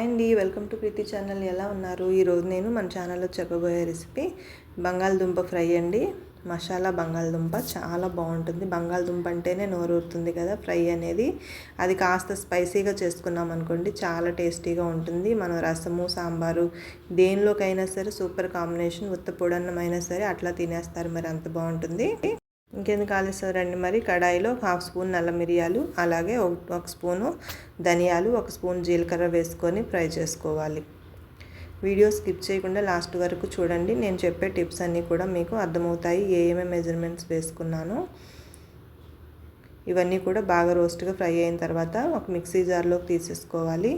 Hi అండి welcome to Preethi channel. ఎలా ఉన్నారు? ఈరోజు నేను మన ఛానల్లో చెప్పబోయే రెసిపీ బంగాళదుంప ఫ్రై అండి. మసాలా బంగాళదుంప చాలా బాగుంటుంది. బంగాళదుంప అంటేనే నోరూరుతుంది కదా ఫ్రై అనేది. అది కాస్త స్పైసీగా చేసుకున్నాం అనుకోండి చాలా టేస్టీగా ఉంటుంది. మనం రసము సాంబారు దేనిలోకైనా సరే సూపర్ కాంబినేషన్ ఉత్త పొడన్నమైనా సరే అట్లా తినేస్తారు. మరి అంత బాగుంటుంది. ఇంకెందుకు ఆలస్యం మరి కడాయిలో హాఫ్ స్పూన్ నల్ల మిరియాలు అలాగే ఒక స్పూను ధనియాలు ఒక స్పూన్ జీలకర్ర వేసుకొని ఫ్రై చేసుకోవాలి. వీడియో స్కిప్ చేయకుండా లాస్ట్ వరకు చూడండి. నేను చెప్పే టిప్స్ అన్నీ కూడా మీకు అర్థమవుతాయి. ఏ ఏమేమి మెజర్మెంట్స్ వేసుకున్నాను. ఇవన్నీ కూడా బాగా రోస్ట్గా ఫ్రై అయిన తర్వాత ఒక మిక్సీ జార్లోకి తీసేసుకోవాలి.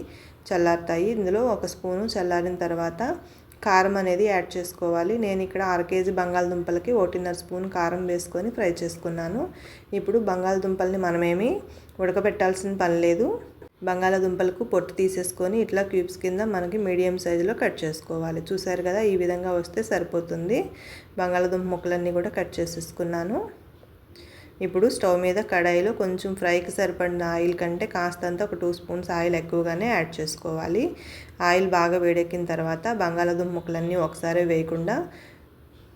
చల్లారుతాయి. ఇందులో ఒక స్పూను చల్లారిన తర్వాత కారం అనేది యాడ్ చేసుకోవాలి. నేను ఇక్కడ అర కేజీ బంగాళదుంపలకి ఒకటిన్నర స్పూన్ కారం వేసుకొని ఫ్రై చేసుకున్నాను. ఇప్పుడు బంగాళదుంపల్ని మనమేమి ఉడకబెట్టాల్సిన పని లేదు. బంగాళదుంపలకు పొట్టు తీసేసుకొని ఇట్లా క్యూబ్స్ కింద మనకి మీడియం సైజులో కట్ చేసుకోవాలి. చూసారు కదా ఈ విధంగా వస్తే సరిపోతుంది. బంగాళదుంప ముక్కలన్నీ కూడా కట్ చేసేసుకున్నాను. ఇప్పుడు స్టవ్ మీద కడాయిలో కొంచెం ఫ్రైకి సరిపడిన ఆయిల్ కంటే కాస్తంత ఒక టూ స్పూన్స్ ఆయిల్ ఎక్కువగానే యాడ్ చేసుకోవాలి. ఆయిల్ బాగా వేడెక్కిన తర్వాత బంగాళాదుంప ముక్కలన్నీ ఒకసారి వేయకుండా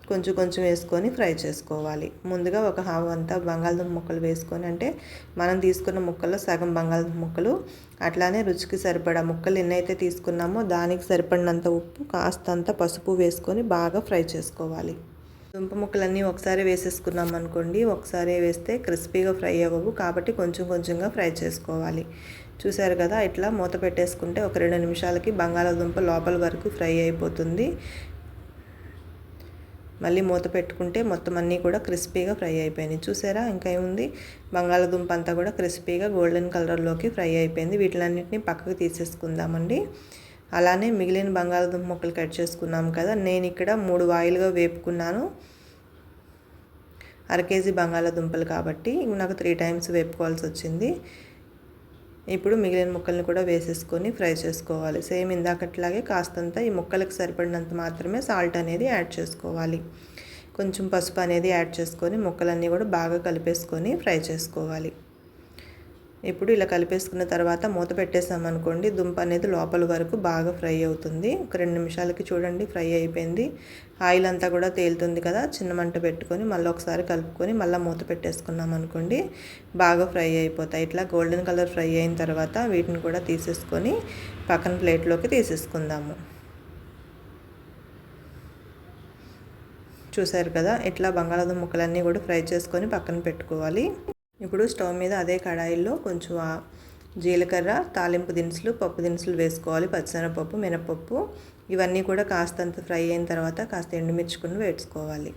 కొంచెం కొంచెం వేసుకొని ఫ్రై చేసుకోవాలి. ముందుగా ఒక హాఫ్ అంతా బంగాళదుంప ముక్కలు వేసుకొని అంటే మనం తీసుకున్న ముక్కల్లో సగం బంగాళదుంప ముక్కలు అట్లానే రుచికి సరిపడా ముక్కలు ఎన్నైతే తీసుకున్నామో దానికి సరిపడినంత ఉప్పు కాస్తంత పసుపు వేసుకొని బాగా ఫ్రై చేసుకోవాలి. దుంప ముక్కలన్నీ ఒకసారి వేసేసుకున్నాం అనుకోండి. ఒకసారి వేస్తే క్రిస్పీగా ఫ్రై అవ్వవు. కాబట్టి కొంచెం కొంచెంగా ఫ్రై చేసుకోవాలి. చూసారు కదా ఇట్లా మూత పెట్టేసుకుంటే ఒక రెండు నిమిషాలకి బంగాళాదుంప లోపల వరకు ఫ్రై అయిపోతుంది. మళ్ళీ మూత పెట్టుకుంటే మొత్తం అన్నీ కూడా క్రిస్పీగా ఫ్రై అయిపోయినాయి. చూసారా ఇంకా ఏముంది? బంగాళాదుంప అంతా కూడా క్రిస్పీగా గోల్డెన్ కలర్లోకి ఫ్రై అయిపోయింది. వీటిలన్నింటినీ పక్కకు తీసేసుకుందామండి. అలానే మిగిలిన బంగాళదుంప ముక్కలు కట్ చేసుకున్నాం కదా. నేను ఇక్కడ మూడు వాయిలుగా వేపుకున్నాను. అర కేజీ బంగాళదుంపలు కాబట్టి నాకు త్రీ టైమ్స్ వేపుకోవాల్సి వచ్చింది. ఇప్పుడు మిగిలిన ముక్కల్ని కూడా వేసేసుకొని ఫ్రై చేసుకోవాలి. సేమ్ ఇందాకట్లాగే కాస్తంత ఈ ముక్కలకు సరిపడినంత మాత్రమే సాల్ట్ అనేది యాడ్ చేసుకోవాలి. కొంచెం పసుపు అనేది యాడ్ చేసుకొని ముక్కలన్నీ కూడా బాగా కలిపేసుకొని ఫ్రై చేసుకోవాలి. ఇప్పుడు ఇలా కలిపేసుకున్న తర్వాత మూత పెట్టేసామనుకోండి దుంప అనేది లోపల వరకు బాగా ఫ్రై అవుతుంది. ఒక రెండు నిమిషాలకి చూడండి ఫ్రై అయిపోయింది. ఆయిల్ అంతా కూడా తేలుతుంది కదా చిన్న మంట పెట్టుకొని మళ్ళీ ఒకసారి కలుపుకొని మళ్ళీ మూత పెట్టేసుకున్నాం అనుకోండి బాగా ఫ్రై అయిపోతాయి. ఇట్లా గోల్డెన్ కలర్ ఫ్రై అయిన తర్వాత వీటిని కూడా తీసేసుకొని పక్కన ప్లేట్లోకి తీసేసుకుందాము. చూసారు కదా ఇట్లా బంగాళాదుంప ముక్కలన్నీ కూడా ఫ్రై చేసుకొని పక్కన పెట్టుకోవాలి. ఇప్పుడు స్టవ్ మీద అదే కడాయిల్లో కొంచెం జీలకర్ర తాలింపు దినుసులు పప్పు దినుసులు వేసుకోవాలి. పచ్చిశనగపప్పు మినపప్పు ఇవన్నీ కూడా కాస్తంత ఫ్రై అయిన తర్వాత కాస్త ఎండుమిర్చుకుని వేసుకోవాలి.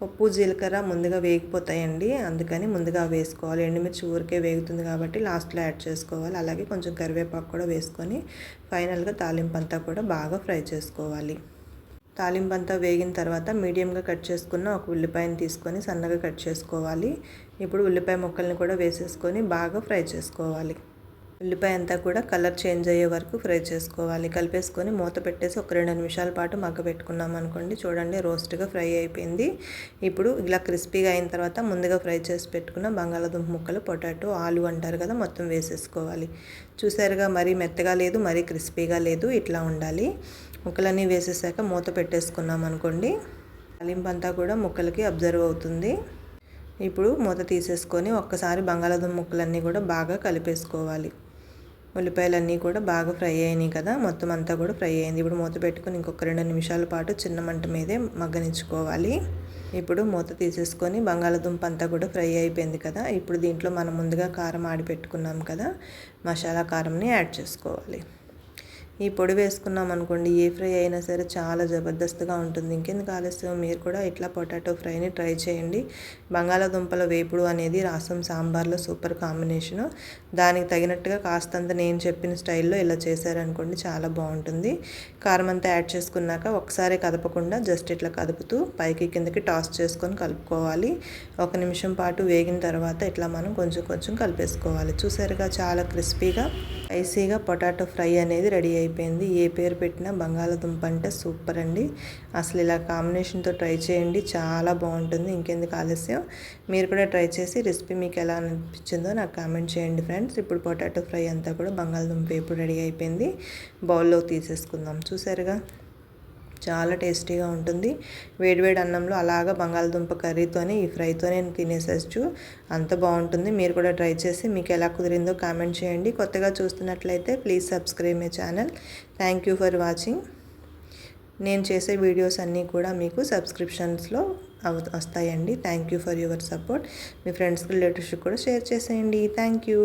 పప్పు జీలకర్ర ముందుగా వేగిపోతాయండి. అందుకని ముందుగా వేసుకోవాలి. ఎండుమిర్చి ఊరికే వేగుతుంది కాబట్టి లాస్ట్లో యాడ్ చేసుకోవాలి. అలాగే కొంచెం కరివేపాకు కూడా వేసుకొని ఫైనల్గా తాలింపు అంతా కూడా బాగా ఫ్రై చేసుకోవాలి. తాలింపు అంతా వేగిన తర్వాత మీడియంగా కట్ చేసుకున్న ఒక ఉల్లిపాయని తీసుకొని సన్నగా కట్ చేసుకోవాలి. ఇప్పుడు ఉల్లిపాయ ముక్కల్ని కూడా వేసేసుకొని బాగా ఫ్రై చేసుకోవాలి. ఉల్లిపాయ అంతా కూడా కలర్ చేంజ్ అయ్యే వరకు ఫ్రై చేసుకోవాలి. కలిపేసుకొని మూత పెట్టేసి ఒక రెండు నిమిషాల పాటు మగ్గ పెట్టుకున్నాం అనుకోండి. చూడండి రోస్ట్గా ఫ్రై అయిపోయింది. ఇప్పుడు ఇలా క్రిస్పీగా అయిన తర్వాత ముందుగా ఫ్రై చేసి పెట్టుకున్న బంగాళాదుంప ముక్కలు పొటాటో ఆలు అంటారు కదా మొత్తం వేసేసుకోవాలి. చూసారుగా మరీ మెత్తగా లేదు మరీ క్రిస్పీగా లేదు ఇట్లా ఉండాలి. ముక్కలన్నీ వేసేసాక మూత పెట్టేసుకున్నాం అనుకోండి. తాలింపు అంతా కూడా ముక్కలకి అబ్జర్వ్ అవుతుంది. ఇప్పుడు మూత తీసేసుకొని ఒక్కసారి బంగాళాదుంప ముక్కలన్నీ కూడా బాగా కలిపేసుకోవాలి. ఉల్లిపాయలన్నీ కూడా బాగా ఫ్రై అయినాయి కదా మొత్తం అంతా కూడా ఫ్రై అయింది. ఇప్పుడు మూత పెట్టుకుని ఇంకొక రెండు నిమిషాల పాటు చిన్న మంట మీదే మగ్గనించుకోవాలి ఇప్పుడు మూత తీసేసుకొని బంగాళాదుంప అంతా కూడా ఫ్రై అయిపోయింది కదా ఇప్పుడు దీంట్లో మనం ముందుగా కారం ఆడి పెట్టుకున్నాం కదా మసాలా కారంని యాడ్ చేసుకోవాలి. ఈ పొడి వేసుకున్నాం అనుకోండి ఏ ఫ్రై అయినా సరే చాలా జబర్దస్త్గా ఉంటుంది. ఇంకెందుకు ఆలస్యం? మీరు కూడా ఇట్లా పొటాటో ఫ్రైని ట్రై చేయండి. బంగాళాదుంపల వేపుడు అనేది రసం సాంబార్లో సూపర్ కాంబినేషను. దానికి తగినట్టుగా కాస్తంత నేను చెప్పిన స్టైల్లో ఇలా చేశారనుకోండి చాలా బాగుంటుంది. కారం అంతా యాడ్ చేసుకున్నాక ఒకసారి కదపకుండా జస్ట్ ఇట్లా కదుపుతూ పైకి కిందకి టాస్ చేసుకొని కలుపుకోవాలి. ఒక నిమిషం పాటు వేగిన తర్వాత ఇట్లా మనం కొంచెం కొంచెం కలిపేసుకోవాలి. చూసారుగా చాలా క్రిస్పీగా స్పైసీగా పొటాటో ఫ్రై అనేది రెడీ అయిపోయింది. ఏ పేరు పెట్టినా బంగాళదుంప అంటే సూపర్ అండి. అసలు ఇలా కాంబినేషన్తో ట్రై చేయండి. చాలా బాగుంటుంది. ఇంకెందుకు ఆలస్యం? మీరు కూడా ట్రై చేసి రెసిపీ మీకు ఎలా అనిపించిందో నాకు కామెంట్ చేయండి ఫ్రెండ్స్. ఇప్పుడు పొటాటో ఫ్రై అంతా కూడా బంగాళదుంప ఇప్పుడు రెడీ అయిపోయింది. బౌల్లో తీసేసుకుందాం. చూసారుగా? చాలా టేస్టీగా ఉంటుంది. వేడివేడి అన్నంలో అలాగా బంగాళదుంప కర్రీతోనే ఈ ఫ్రైతోనే తినేసేచ్చు అంత బాగుంటుంది. మీరు కూడా ట్రై చేసి మీకు ఎలా కుదిరిందో కామెంట్ చేయండి. కొత్తగా చూస్తున్నట్లయితే please subscribe my channel. Thank you for watching. నేను చేసే వీడియోస్ అన్నీ కూడా మీకు సబ్స్క్రిప్షన్స్లో వస్తాయండి. Thank you for your support. మీ ఫ్రెండ్స్కి రిలేటివ్స్కి కూడా షేర్ చేసేయండి. Thank you.